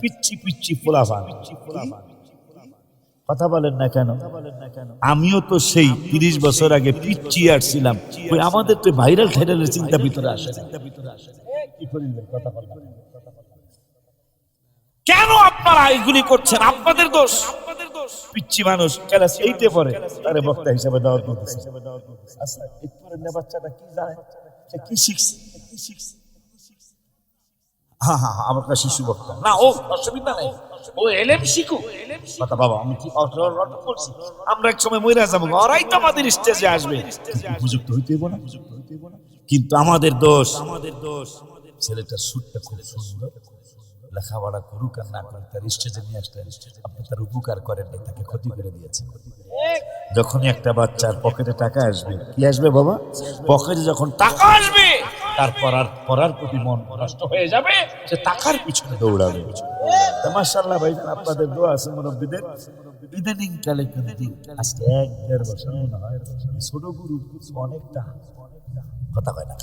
পিচ্ছি পিচ্ছি ফোলাফান কথা বলেন না কেন? আমিও তো সেই তিরিশ বছর আগে পিচ্ছি আসছিলাম। ওই আমাদের তো ভাইরাল ঠাইরালের চিন্তা ভিতরে আসে। কেন আপনারা এগুলি করছেন? আপনাদের দোষ। পিচ্ছি মানুষ, ক্লাস পরে তারে বক্তা হিসাবে দাওয়াত দিতেছে। আচ্ছা এরপরে কি জানে? সে কি শিখছে কি শিখছে? হ্যাঁ হ্যাঁ হ্যাঁ, আমার কাছে শিশু বক্তা। না ও অসুবিধা নেই। ও এলেম শিখুক। কথা বাবা আমি কি অটো করছি? আমরা এক সময় মইরা যাব। ওরাই তো আমাদের স্টেজে আসবে। উপযুক্ত হইতে হইব না। কিন্তু আমাদের দোষ আমাদের দোষ ছেলেটার সুরটা খুব সুন্দর। লেখাপড়া করুক আর না করুক তার স্টেজে নিয়ে আসতে আপনি তার উপকার করেন নাই তাকে ক্ষতি করে দিয়েছেন। যখনই একটা বাচ্চার পকেটে টাকা আসবে কি আসবে বাবা? পকেটে যখন টাকা আসবে তার পড়ার পড়ার প্রতি মন নষ্ট হয়ে যাবে, সে টাকার পিছনে দৌড়াবে। মাসাল্লাহ ভাই আপনাদের দোয়া আছে মুরব্বীদের। ইদানিং কালে কিন্তু আজকে এক দেড় বছর মনে হয়, ছোট গুরু অনেকটা কথা কয় না